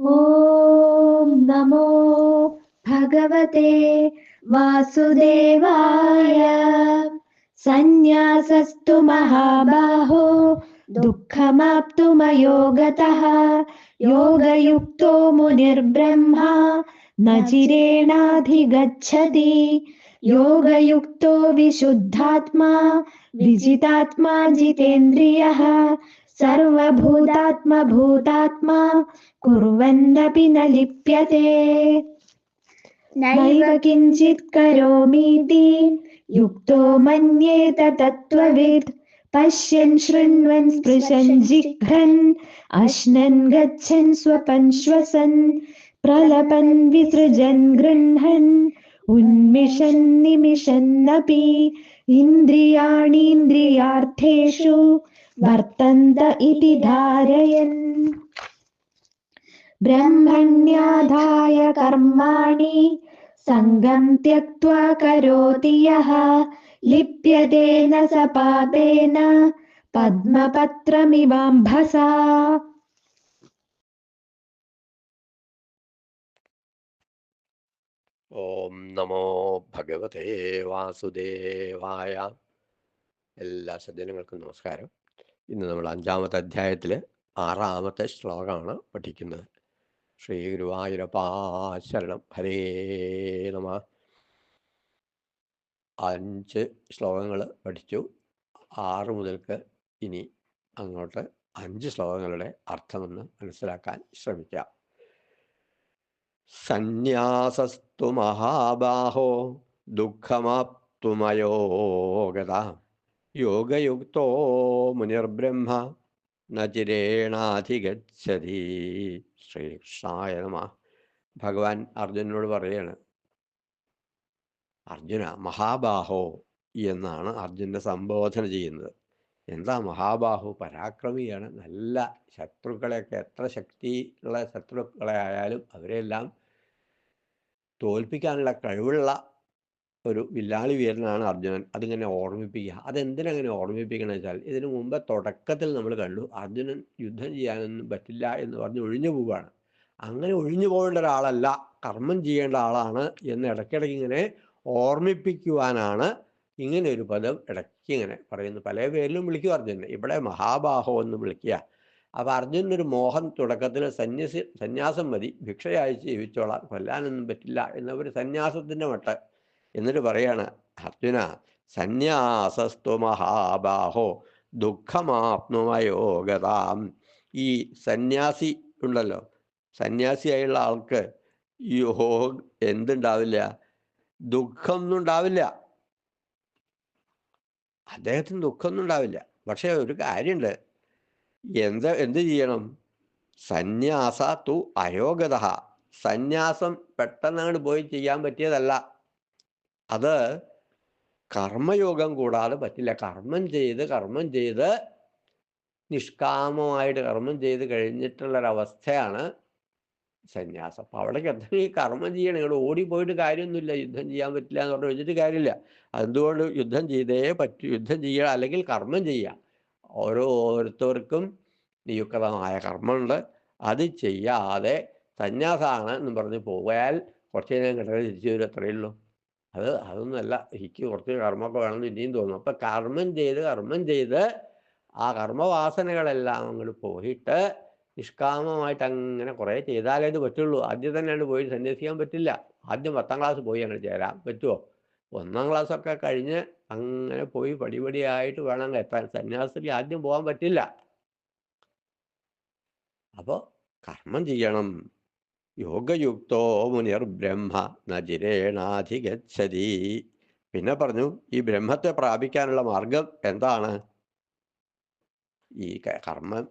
ॐ नमो भगवते वासुदेवाय। सन्न्यासस्तु महाबाहो दुःखमाप्तुमयो गतः योगयुक्तो मुनिर्ब्रह्मा, न चिरेणाधिगच्छति। योगयुक्तो विशुद्धात्मा, विजितात्मा जितेन्द्रियः सर्वभूतात्मभूतात्मा कुर्वन्नपि न लिप्यते। नैव किञ्चित् करोमीति युक्तो मन्येत तत्त्ववित् पश्यन् शृण्वन् स्पृशन् जिघ्रन् अश्नन् गच्छन् स्वपन् श्वसन् प्रलपन् विसृजन् गृह्णन् उन्मिषन् निमिषन्नपि। इन्द्रियाणीन्द्रियार्थेषु വർത്തന്ത ഇതി ധാരയൻ. ബ്രഹ്മണ്യാധായ കർമാണി സംഘം ത്യക്വാ കരോതി യഹ ലിപ്യതേന സ പാപേന പത്മപത്രമിവാംഭസ. ഓം നമോ ഭഗവതേ വാസുദേവായ. എല്ലാ സജ്ജനങ്ങൾക്കും നമസ്കാരം. ഇന്ന് നമ്മൾ അഞ്ചാമത്തെ അധ്യായത്തിൽ ആറാമത്തെ ശ്ലോകമാണ് പഠിക്കുന്നത്. ശ്രീ ഗുരുവായൂരപ്പാശരണം ഹരേ നമ. അഞ്ച് ശ്ലോകങ്ങൾ പഠിച്ചു. ആറ് മുതൽക്ക് ഇനി അങ്ങോട്ട് അഞ്ച് ശ്ലോകങ്ങളുടെ അർത്ഥമെന്ന് മനസ്സിലാക്കാൻ ശ്രമിക്കാം. സന്യാസസ്തു മഹാബാഹോ ദുഃഖമാപ്തുമയോ ഗത. യോഗയുക്തോ മുനിർബ്രഹ്മ നചിരേണാധിഗച്ഛതി ശ്രീകൃഷ്ണായ നമ ഭഗവാൻ അർജുനോട് പറയാണ് അർജുന മഹാബാഹോ എന്നാണ് അർജുനെ സംബോധന ചെയ്യുന്നത്. എന്താ മഹാബാഹു? പരാക്രമിയാണ്. നല്ല ശത്രുക്കളെയൊക്കെ എത്ര ശക്തിയുള്ള ശത്രുക്കളെ ആയാലും അവരെല്ലാം തോൽപ്പിക്കാനുള്ള കഴിവുള്ള ഒരു വില്ലാളി വീരനാണ് അർജുനൻ. അതിങ്ങനെ ഓർമ്മിപ്പിക്കുക അതെന്തിനങ്ങനെ ഓർമ്മിപ്പിക്കണം വെച്ചാൽ ഇതിനു മുമ്പ് തുടക്കത്തിൽ നമ്മൾ കണ്ടു അർജുനൻ യുദ്ധം ചെയ്യാനൊന്നും പറ്റില്ല എന്ന് പറഞ്ഞ് ഒഴിഞ്ഞു പോവുകയാണ്. അങ്ങനെ ഒഴിഞ്ഞു പോകേണ്ട ഒരാളല്ല കർമ്മം ചെയ്യേണ്ട ആളാണ് എന്ന് ഇടയ്ക്കിടയ്ക്ക് ഇങ്ങനെ ഓർമ്മിപ്പിക്കുവാനാണ് ഇങ്ങനെ ഒരു പദം ഇടയ്ക്ക് ഇങ്ങനെ പറയുന്നു പല പേരിലും വിളിക്കും അർജുനെ ഇവിടെ മഹാബാഹോ എന്ന് വിളിക്കുക. അപ്പൊ അർജുനൊരു മോഹം തുടക്കത്തിൽ സന്യാസി സന്യാസം മതി. ഭിക്ഷയായി ജീവിച്ചോളാം. കൊല്ലാനൊന്നും പറ്റില്ല. എന്നവർ സന്യാസത്തിന്റെ മട്ട് എന്നിട്ട് പറയാണ് അർജുന സന്യാസസ്തു മഹാബാഹോ ദുഃഖമാപ്നുമയോഗതാം ഈ സന്യാസി ഉണ്ടല്ലോ സന്യാസിയായുള്ള ആൾക്ക് യോ എന്തുണ്ടാവില്ല? ദുഃഖം ഒന്നും ഉണ്ടാവില്ല അദ്ദേഹത്തിന് ദുഃഖമൊന്നും ഉണ്ടാവില്ല പക്ഷെ ഒരു കാര്യമുണ്ട്. എന്ത് എന്ത് ചെയ്യണം? സന്യാസ തു അയോഗത സന്യാസം പെട്ടെന്നങ്ങോട്ട് പോയി ചെയ്യാൻ പറ്റിയതല്ല. അത് കർമ്മയോഗം കൂടാതെ പറ്റില്ല. കർമ്മം ചെയ്ത് കർമ്മം ചെയ്ത് നിഷ്കാമമായിട്ട് കർമ്മം ചെയ്ത് കഴിഞ്ഞിട്ടുള്ളൊരവസ്ഥയാണ് സന്യാസം. അപ്പം അവിടേക്ക് എത്ര ഈ കർമ്മം ചെയ്യണം? നിങ്ങൾ ഓടിപ്പോയിട്ട് കാര്യമൊന്നുമില്ല. യുദ്ധം ചെയ്യാൻ പറ്റില്ല എന്ന് പറഞ്ഞു വെച്ചിട്ട് കാര്യമില്ല. അതുകൊണ്ട് യുദ്ധം ചെയ്തേ പറ്റൂ? യുദ്ധം ചെയ്യുക അല്ലെങ്കിൽ കർമ്മം ചെയ്യുക ഓരോരുത്തർക്കും നിയുക്തമായ കർമ്മമുണ്ട്. അത് ചെയ്യാതെ സന്യാസമാണ് എന്ന് പറഞ്ഞ് പോയാൽ കുറച്ച് നേരം കിടന്ന് തിരിച്ചു വരും അത്രയേ ഉള്ളൂ. അത് അതൊന്നുമല്ല. എനിക്ക് കുറച്ച് കർമ്മമൊക്കെ വേണമെന്ന് ഇനിയും തോന്നും. അപ്പം കർമ്മം ചെയ്ത് കർമ്മം ചെയ്ത് ആ കർമ്മവാസനകളെല്ലാം അങ്ങോട്ട് പോയിട്ട് നിഷ്കാമമായിട്ട് അങ്ങനെ കുറേ ചെയ്താലേ ഇത് പറ്റുള്ളൂ. ആദ്യം തന്നെ പോയി സന്യസിക്കാൻ പറ്റില്ല. ആദ്യം പത്താം ക്ലാസ് പോയി അങ്ങനെ ചേരാൻ പറ്റുമോ ഒന്നാം ക്ലാസ് ഒക്കെ കഴിഞ്ഞ് അങ്ങനെ പോയി പടിപടിയായിട്ട് വേണം എത്താൻ. സന്യാസത്തിൽ ആദ്യം പോകാൻ പറ്റില്ല. അപ്പോൾ കർമ്മം ചെയ്യണം. യോഗയുക്തോ മുനിർ ബ്രഹ്മ നജിരേണാധിഗച്ഛതി പിന്നെ പറഞ്ഞു ഈ ബ്രഹ്മത്തെ പ്രാപിക്കാനുള്ള മാർഗം എന്താണ്? ഈ കർമ്മം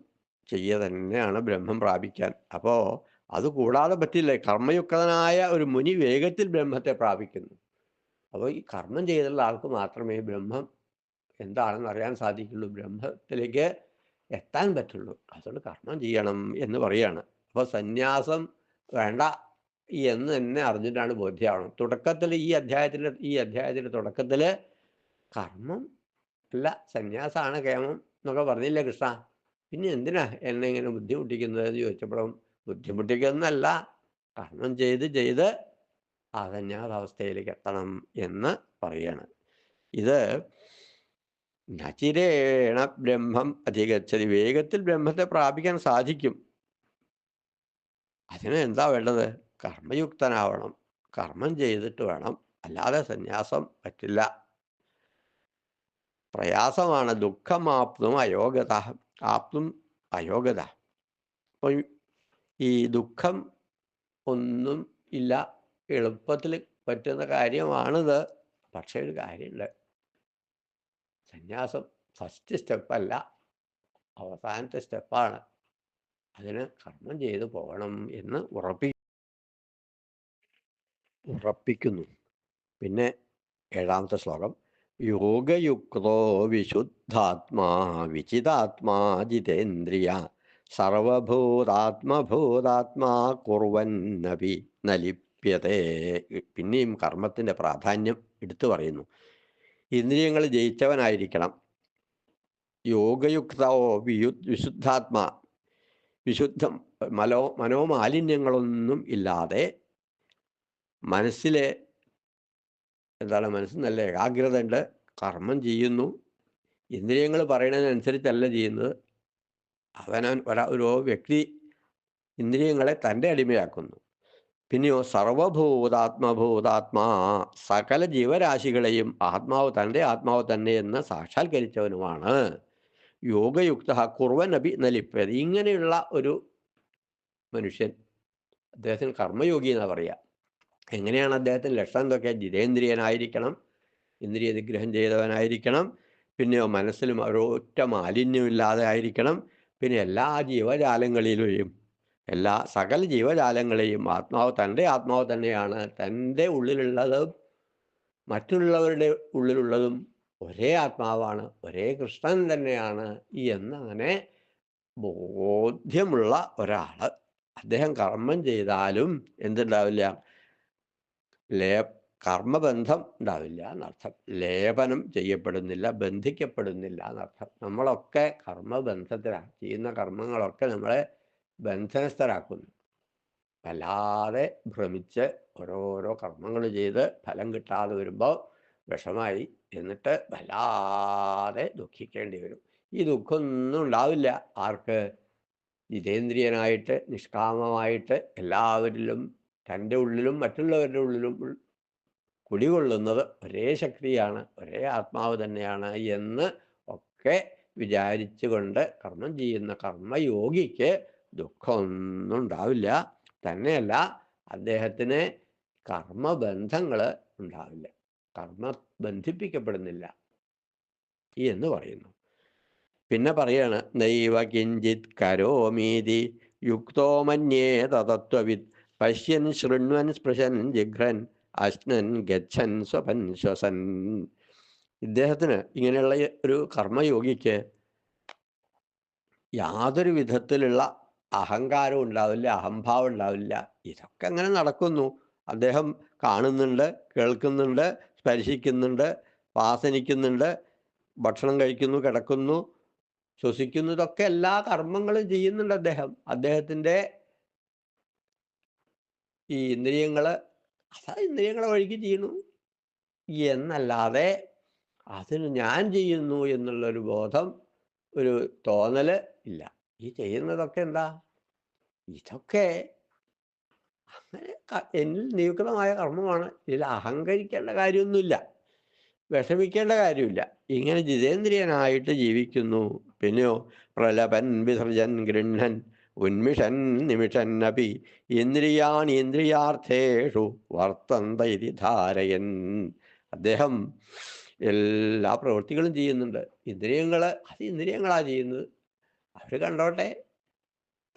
ചെയ്യുക തന്നെയാണ് ബ്രഹ്മം പ്രാപിക്കാൻ. അപ്പോൾ അത് കൂടാതെ പറ്റില്ല? കർമ്മയുക്തനായ ഒരു മുനി വേഗത്തിൽ ബ്രഹ്മത്തെ പ്രാപിക്കുന്നു. അപ്പോൾ ഈ കർമ്മം ചെയ്തുള്ള ആൾക്ക് മാത്രമേ ബ്രഹ്മം എന്താണെന്ന് അറിയാൻ സാധിക്കുള്ളൂ. ബ്രഹ്മത്തിലേക്ക് എത്താൻ പറ്റുള്ളൂ. അതുകൊണ്ട് കർമ്മം ചെയ്യണം എന്ന് പറയാണ്. അപ്പോൾ സന്യാസം വേണ്ട. എന്ന് തന്നെ അറിഞ്ഞിട്ടാണ് ബോധ്യമാവണം. തുടക്കത്തിൽ ഈ അധ്യായത്തിന്റെ ഈ അധ്യായത്തിന്റെ തുടക്കത്തിൽ കർമ്മം അല്ല സന്യാസമാണ് കേമം എന്നൊക്കെ പറഞ്ഞില്ലേ കൃഷ്ണ? പിന്നെ എന്തിനാ എന്നെ ഇങ്ങനെ ബുദ്ധിമുട്ടിക്കുന്നത് എന്ന് ചോദിച്ചപ്പോഴും ബുദ്ധിമുട്ടിക്കുന്നല്ല കർമ്മം ചെയ്ത് ചെയ്ത് ആ സന്യാസാവസ്ഥയിലേക്ക് എത്തണം എന്ന് പറയാണ്. ഇത് നചിരേണ ബ്രഹ്മം അധികച്ചതി വേഗത്തിൽ ബ്രഹ്മത്തെ പ്രാപിക്കാൻ സാധിക്കും. അതിന് എന്താ വേണ്ടത്? കർമ്മയുക്തനാവണം. കർമ്മം ചെയ്തിട്ട് വേണം. അല്ലാതെ സന്യാസം പറ്റില്ല. പ്രയാസമാണ്. ദുഃഖമാപ്തും അയോഗ്യത. ആപ്തും അയോഗ്യത. അപ്പോൾ ഈ ദുഃഖം ഒന്നും ഇല്ല. എളുപ്പത്തിൽ പറ്റുന്ന കാര്യമാണിത്. പക്ഷേ ഒരു കാര്യമുണ്ട്. സന്യാസം ഫസ്റ്റ് സ്റ്റെപ്പല്ല. അവസാനത്തെ സ്റ്റെപ്പാണ്. അതിന് കർമ്മം ചെയ്തു പോകണം എന്ന് ഉറപ്പി ഉറപ്പിക്കുന്നു. പിന്നെ ഏഴാമത്തെ ശ്ലോകം യോഗയുക്തോ വിശുദ്ധാത്മാ വിചിതാത്മാ ജിതേന്ദ്രിയ സർവഭൂതാത്മഭൂതാത്മാ കുറുവന്നപി നലിപ്യതേ പിന്നെയും കർമ്മത്തിന്റെ പ്രാധാന്യം എടുത്തു പറയുന്നു. ഇന്ദ്രിയങ്ങൾ ജയിച്ചവനായിരിക്കണം. യോഗയുക്തോ വിയു വിശുദ്ധാത്മാ വിശുദ്ധം മലോ മനോമാലിന്യങ്ങളൊന്നും ഇല്ലാതെ മനസ്സിലെ എന്താണ്? മനസ്സ് നല്ല ഏകാഗ്രത ഉണ്ട് കർമ്മം ചെയ്യുന്നു. ഇന്ദ്രിയങ്ങൾ പറയുന്നതിനനുസരിച്ചല്ല ചെയ്യുന്നത്. അവനവൻ ഒരാ ഒരു വ്യക്തി ഇന്ദ്രിയങ്ങളെ തന്റെ അടിമയാക്കുന്നു. പിന്നെയോ സർവഭൂതാത്മഭൂതാത്മാ സകല ജീവരാശികളെയും ആത്മാവ് തന്റെ ആത്മാവ് തന്നെ എന്ന് സാക്ഷാത്കരിച്ചവനുമാണ്. യോഗയുക്ത കുർവനബി നലിപ്പത്. ഇങ്ങനെയുള്ള ഒരു മനുഷ്യൻ അദ്ദേഹത്തിന് കർമ്മയോഗി എന്നാ പറയുക എങ്ങനെയാണ് അദ്ദേഹത്തിന് ലക്ഷണം എന്തൊക്കെ? ജിതേന്ദ്രിയനായിരിക്കണം ഇന്ദ്രിയ നിഗ്രഹം ചെയ്തവനായിരിക്കണം പിന്നെ മനസ്സിലും ഒരൊറ്റ മാലിന്യമില്ലാതെ ആയിരിക്കണം. പിന്നെ എല്ലാ ജീവജാലങ്ങളിലെയും എല്ലാ സകല ജീവജാലങ്ങളെയും ആത്മാവ് തന്റെ ആത്മാവ് തന്നെയാണ്. തന്റെ ഉള്ളിലുള്ളതും മറ്റുള്ളവരുടെ ഉള്ളിലുള്ളതും ഒരേ ആത്മാവാണ് ഒരേ കൃഷ്ണൻ തന്നെയാണ് എന്നങ്ങനെ ബോധ്യമുള്ള ഒരാൾ അദ്ദേഹം കർമ്മം ചെയ്താലും എന്തുണ്ടാവില്ല? ലേ കർമ്മബന്ധം ഉണ്ടാവില്ല എന്നർത്ഥം. ലേപനം ചെയ്യപ്പെടുന്നില്ല ബന്ധിക്കപ്പെടുന്നില്ല എന്നർത്ഥം. നമ്മളൊക്കെ കർമ്മബന്ധത്തിലാണ് ചെയ്യുന്ന കർമ്മങ്ങളൊക്കെ നമ്മളെ ബന്ധനസ്ഥരാക്കുന്നു. വല്ലാതെ ഭ്രമിച്ച് ഓരോരോ കർമ്മങ്ങൾ ചെയ്ത് ഫലം കിട്ടാതെ വരുമ്പോൾ വിഷമായി എന്നിട്ട് വല്ലാതെ ദുഃഖിക്കേണ്ടി വരും. ഈ ദുഃഖമൊന്നും ഉണ്ടാവില്ല. ആർക്ക്? ജിതേന്ദ്രിയനായിട്ട് നിഷ്കാമമായിട്ട് എല്ലാവരിലും തന്റെ ഉള്ളിലും മറ്റുള്ളവരുടെ ഉള്ളിലും കുടികൊള്ളുന്നത് ഒരേ ശക്തിയാണ് ഒരേ ആത്മാവ് തന്നെയാണ് എന്ന് ഒക്കെ വിചാരിച്ചുകൊണ്ട് കർമ്മം ചെയ്യുന്ന കർമ്മയോഗിക്ക് ദുഃഖമൊന്നും ഉണ്ടാവില്ല. തന്നെയല്ല അദ്ദേഹത്തിന് കർമ്മബന്ധങ്ങൾ ഉണ്ടാവില്ല. കർമ്മ ബന്ധിപ്പിക്കപ്പെടുന്നില്ല. എന്ന് പറയുന്നു. പിന്നെ പറയാണ് നൈവ കിഞ്ചിത് കരോമീതി യുക്തോ മന്യേ തതത്വവിത് പശ്യൻ ശൃണ്വൻ സ്പൃശൻ ജിഘ്രൻ അശ്നൻ ഗച്ഛൻ സ്വപൻ ശ്വസൻ. ഇദ്ദേഹത്തിന് ഇങ്ങനെയുള്ള ഒരു കർമ്മയോഗിക്ക് യാതൊരു വിധത്തിലുള്ള അഹങ്കാരം ഉണ്ടാവില്ല അഹംഭാവം ഉണ്ടാവില്ല. ഇതൊക്കെ അങ്ങനെ നടക്കുന്നു. അദ്ദേഹം കാണുന്നുണ്ട് കേൾക്കുന്നുണ്ട് സ്പർശിക്കുന്നുണ്ട് വാസനിക്കുന്നുണ്ട് ഭക്ഷണം കഴിക്കുന്നു കിടക്കുന്നു ശ്വസിക്കുന്നു ഇതൊക്കെ എല്ലാ കർമ്മങ്ങളും ചെയ്യുന്നുണ്ട് അദ്ദേഹം. അദ്ദേഹത്തിന്റെ ഈ ഇന്ദ്രിയങ്ങൾ അതാ ഇന്ദ്രിയങ്ങളെ വഴിക്ക് ചെയ്യുന്നു. എന്നല്ലാതെ അതിന് ഞാൻ ചെയ്യുന്നു എന്നുള്ളൊരു ബോധം ഒരു തോന്നൽ ഇല്ല. ഈ ചെയ്യുന്നതൊക്കെ എന്താ? ഇതൊക്കെ അങ്ങനെ എന്നിൽ നിയുക്തമായ കർമ്മമാണ്. ഇതിൽ അഹങ്കരിക്കേണ്ട കാര്യമൊന്നുമില്ല. വിഷമിക്കേണ്ട കാര്യമില്ല. ഇങ്ങനെ ജിതേന്ദ്രിയനായിട്ട് ജീവിക്കുന്നു. പിന്നെയോ പ്രലപൻ വിസർജൻ ഗൃഹൻ ഉന്മിഷൻ നിമിഷൻ അപി ഇന്ദ്രിയാണി ഇന്ദ്രിയാർത്ഥേഷു വർത്തന്ത ഇതി ധാരയൻ. അദ്ദേഹം എല്ലാ പ്രവൃത്തികളും ചെയ്യുന്നുണ്ട്. ഇന്ദ്രിയങ്ങൾ അത് ഇന്ദ്രിയങ്ങളാണ് ചെയ്യുന്നത്. അവർ കണ്ടോട്ടെ.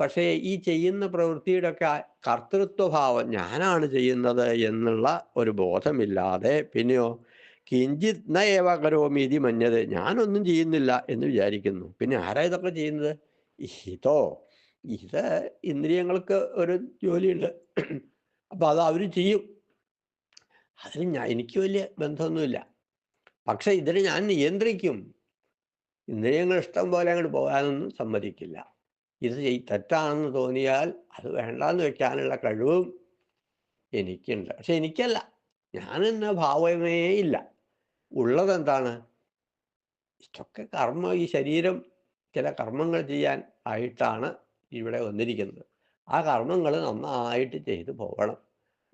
പക്ഷേ ഈ ചെയ്യുന്ന പ്രവൃത്തിയുടെ ഒക്കെ കർത്തൃത്വഭാവം ഞാനാണ് ചെയ്യുന്നത് എന്നുള്ള ഒരു ബോധമില്ലാതെ പിന്നെയോ കിഞ്ചിത് നയവ കരോമീതി മഞ്ഞത് ഞാനൊന്നും ചെയ്യുന്നില്ല എന്ന് വിചാരിക്കുന്നു. പിന്നെ ആരാ ഇതൊക്കെ ചെയ്യുന്നത്? ഇതോ ഇത് ഇന്ദ്രിയങ്ങൾക്ക് ഒരു ജോലിയുണ്ട്. അപ്പം അത് അവർ ചെയ്യും. അതിന് ഞാൻ എനിക്ക് വലിയ ബന്ധമൊന്നുമില്ല. പക്ഷേ ഇതിനെ ഞാൻ നിയന്ത്രിക്കും. ഇന്ദ്രിയങ്ങൾ ഇഷ്ടം പോലെ അങ്ങോട്ട് പോകാനൊന്നും സമ്മതിക്കില്ല. ഇത് തെറ്റാണെന്ന് തോന്നിയാൽ അത് വേണ്ടാന്ന് വെക്കാനുള്ള കഴിവും എനിക്കുണ്ട്. പക്ഷെ എനിക്കല്ല. ഞാനെന്ന ഭാവമേ ഇല്ല. ഉള്ളതെന്താണ് ഇതൊക്കെ കർമ്മ ഈ ശരീരം ചില കർമ്മങ്ങൾ ചെയ്യാൻ ആയിട്ടാണ് ഇവിടെ വന്നിരിക്കുന്നത്. ആ കർമ്മങ്ങൾ നന്നായിട്ട് ചെയ്തു പോകണം.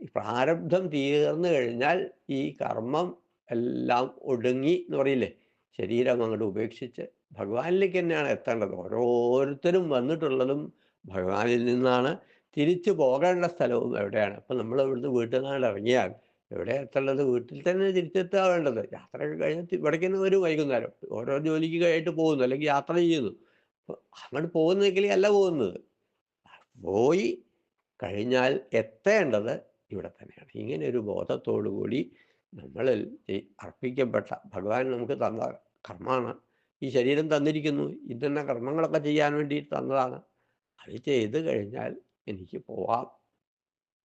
ഈ പ്രാരബ്ധം തീർന്നു കഴിഞ്ഞാൽ ഈ കർമ്മം എല്ലാം ഒടുങ്ങി എന്ന് പറയില്ലേ? ശരീരം അങ്ങോട്ട് ഉപേക്ഷിച്ച് ഭഗവാനിലേക്ക് തന്നെയാണ് എത്തേണ്ടത്. ഓരോരുത്തരും വന്നിട്ടുള്ളതും ഭഗവാനിൽ നിന്നാണ് തിരിച്ചു പോകേണ്ട സ്ഥലവും എവിടെയാണ്. അപ്പം നമ്മൾ ഇവിടുന്ന് വീട്ടിൽ നിന്നാണ് ഇറങ്ങിയാൽ എവിടെ എത്തേണ്ടത്? വീട്ടിൽ തന്നെ തിരിച്ചെത്തുക വേണ്ടത്. യാത്രയൊക്കെ കഴിഞ്ഞ് ഇവിടേക്ക് വരും വൈകുന്നേരം. ഓരോ ജോലിക്ക് കഴിഞ്ഞിട്ട് പോകുന്നു അല്ലെങ്കിൽ യാത്ര ചെയ്യുന്നു. അങ്ങോട്ട് പോകുന്നെങ്കിൽ അല്ല പോകുന്നത്. പോയി കഴിഞ്ഞാൽ എത്തേണ്ടത് ഇവിടെ തന്നെയാണ്. ഇങ്ങനെ ഒരു ബോധത്തോടു കൂടി നമ്മളിൽ അർപ്പിക്കപ്പെട്ട ഭഗവാൻ നമുക്ക് തന്ന കർമ്മമാണ്. ഈ ശരീരം തന്നിരിക്കുന്നു. ഇന്ന കർമ്മങ്ങളൊക്കെ ചെയ്യാൻ വേണ്ടി തന്നതാണ്. അത് ചെയ്ത് കഴിഞ്ഞാൽ എനിക്ക് പോവാം.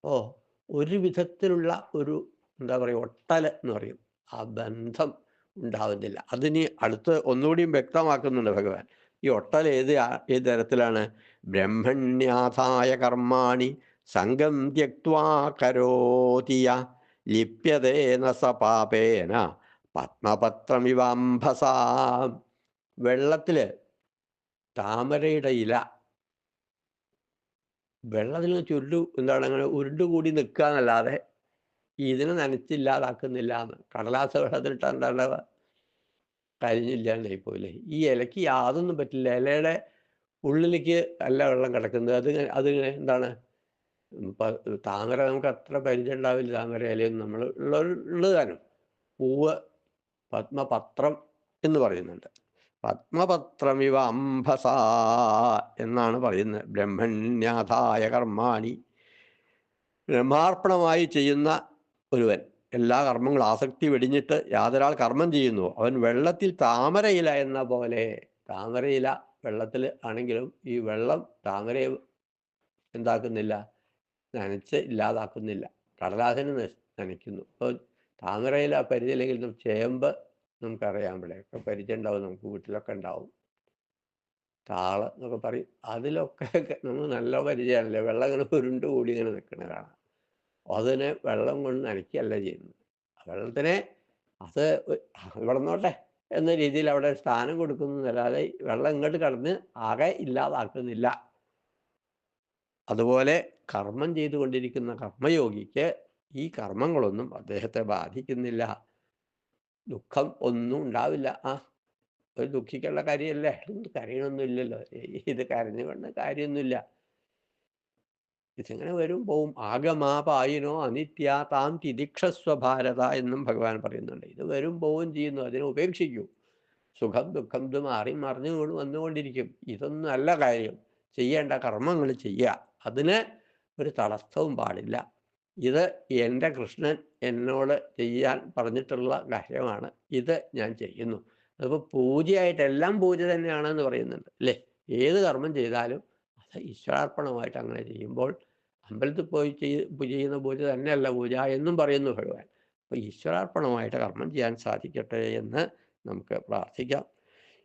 ഓ ഒരു വിധത്തിലുള്ള ഒരു എന്താ പറയുക ഒട്ടൽ എന്ന് പറയും. ആ ബന്ധം ഉണ്ടാവുന്നില്ല. അതിന് അടുത്ത് ഒന്നുകൂടിയും വ്യക്തമാക്കുന്നുണ്ട് ഭഗവാൻ. ഈ ഒട്ടൽ ഏത് ഏത് തരത്തിലാണ്? ബ്രഹ്മണ്യാഥായ കർമാണി സംഘം ത്യക്വാ കരോതിയ ലിപ്യതേന സപാപേന പാപേന പത്മപത്രമിവാംഭസാ. വെള്ളത്തിൽ താമരയുടെ ഇല. വെള്ളത്തിൽ ചുരുണ്ടു എന്താണ് അങ്ങനെ ഉരുണ്ടുകൂടി നിൽക്കുക എന്നല്ലാതെ ഇതിനെ നനച്ചില്ലാതാക്കുന്നില്ല എന്ന്. കടലാസ വെള്ളത്തിലിട്ട് എന്താണ് കരിഞ്ഞില്ലാണ്ടായി പോയില്ലേ ഈ ഇലയ്ക്ക് യാതൊന്നും പറ്റില്ല. ഇലയുടെ ഉള്ളിലേക്ക് അല്ല വെള്ളം കിടക്കുന്നത്. അത് അത് എന്താണ്? താമര നമുക്ക് അത്ര പരിചയം ഉണ്ടാവില്ല താമര ഇലയൊന്നും. നമ്മൾ ഉള്ള ഉള്ളത് താനും പൂവ് പത്മപത്രം എന്ന് പറയുന്നുണ്ട്. പത്മപത്രമിവ അംഭസ എന്നാണ് പറയുന്നത്. ബ്രഹ്മണ്യാഥായ കർമാണി. ബ്രഹ്മാർപ്പണമായി ചെയ്യുന്ന ഒരുവൻ എല്ലാ കർമ്മങ്ങളും ആസക്തി വെടിഞ്ഞിട്ട് യാതൊരാൾ കർമ്മം ചെയ്യുന്നു. അവൻ വെള്ളത്തിൽ താമരയില എന്ന പോലെ. താമരയില വെള്ളത്തിൽ ആണെങ്കിലും ഈ വെള്ളം താമരയെ എന്താക്കുന്നില്ല? നനച്ച് ഇല്ലാതാക്കുന്നില്ല. കടലാസിന് നനയ്ക്കുന്നു. അപ്പോൾ താമരയില പരിചയമില്ലെങ്കിൽ നമുക്ക് ചേമ്പ് നമുക്കറിയാം ഇവിടെയൊക്കെ പരിചയം ഉണ്ടാവും നമുക്ക് വീട്ടിലൊക്കെ ഉണ്ടാവും. താൾ എന്നൊക്കെ പറയും. അതിലൊക്കെ നമുക്ക് നല്ല പരിചയമാണല്ലേ? വെള്ളം ഇങ്ങനെ ഉരുണ്ട് കൂടി ഇങ്ങനെ നിൽക്കണ കാണാം. അതിനെ വെള്ളം കൊണ്ട് നനയ്ക്കുകയല്ല ചെയ്യുന്നത്. വെള്ളത്തിനെ അത് ഇവിടെ നോട്ടെ എന്ന രീതിയിൽ അവിടെ സ്ഥാനം കൊടുക്കുന്നതല്ലാതെ വെള്ളം ഇങ്ങോട്ട് കടന്ന് ആകെ ഇല്ലാതാക്കുന്നില്ല. അതുപോലെ കർമ്മം ചെയ്തുകൊണ്ടിരിക്കുന്ന കർമ്മയോഗിക്ക് ഈ കർമ്മങ്ങളൊന്നും അദ്ദേഹത്തെ ബാധിക്കുന്നില്ല. ദുഃഖം ഒന്നും ഉണ്ടാവില്ല ആ ഒരു ദുഃഖിക്കേണ്ട കാര്യമല്ലേ? ഇത് കരയണമൊന്നും ഇല്ലല്ലോ ഇത് കരഞ്ഞുകൊണ്ട് കാര്യമൊന്നുമില്ല. ഇതിങ്ങനെ വരും പോവും. ആഗമാപായിനോ അനിത്യ താം തിദിക്ഷസ്വ ഭാരത എന്നും ഭഗവാൻ പറയുന്നുണ്ട്. ഇത് വരും പോവും ചെയ്യുന്നു. അതിനെ ഉപേക്ഷിക്കൂ. സുഖം ദുഃഖം ഇത് മാറി മറിഞ്ഞുകൊണ്ട് വന്നുകൊണ്ടിരിക്കും. ഇതൊന്നും അല്ല കാര്യം. ചെയ്യേണ്ട കർമ്മങ്ങൾ ചെയ്യുക. അതിന് ഒരു തടസ്സവും പാടില്ല. ഇത് എന്റെ കൃഷ്ണൻ എന്നോട് ചെയ്യാൻ പറഞ്ഞിട്ടുള്ള കാര്യമാണ്. ഇത് ഞാൻ ചെയ്യുന്നു. അതിപ്പോൾ പൂജയായിട്ട് എല്ലാം പൂജ തന്നെയാണെന്ന് പറയുന്നുണ്ട് അല്ലേ? ഏത് കർമ്മം ചെയ്താലും അത് ഈശ്വരാർപ്പണമായിട്ട് അങ്ങനെ ചെയ്യുമ്പോൾ അമ്പലത്തിൽ പോയി ചെയ്യുന്ന പൂജ തന്നെയല്ല പൂജ എന്നും പറയുന്നു ഭഗവാൻ. അപ്പോൾ ഈശ്വരാർപ്പണമായിട്ട് കർമ്മം ചെയ്യാൻ സാധിക്കട്ടെ എന്ന് നമുക്ക് പ്രാർത്ഥിക്കാം.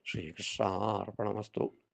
ശ്രീകൃഷ്ണാർപ്പണമസ്തു.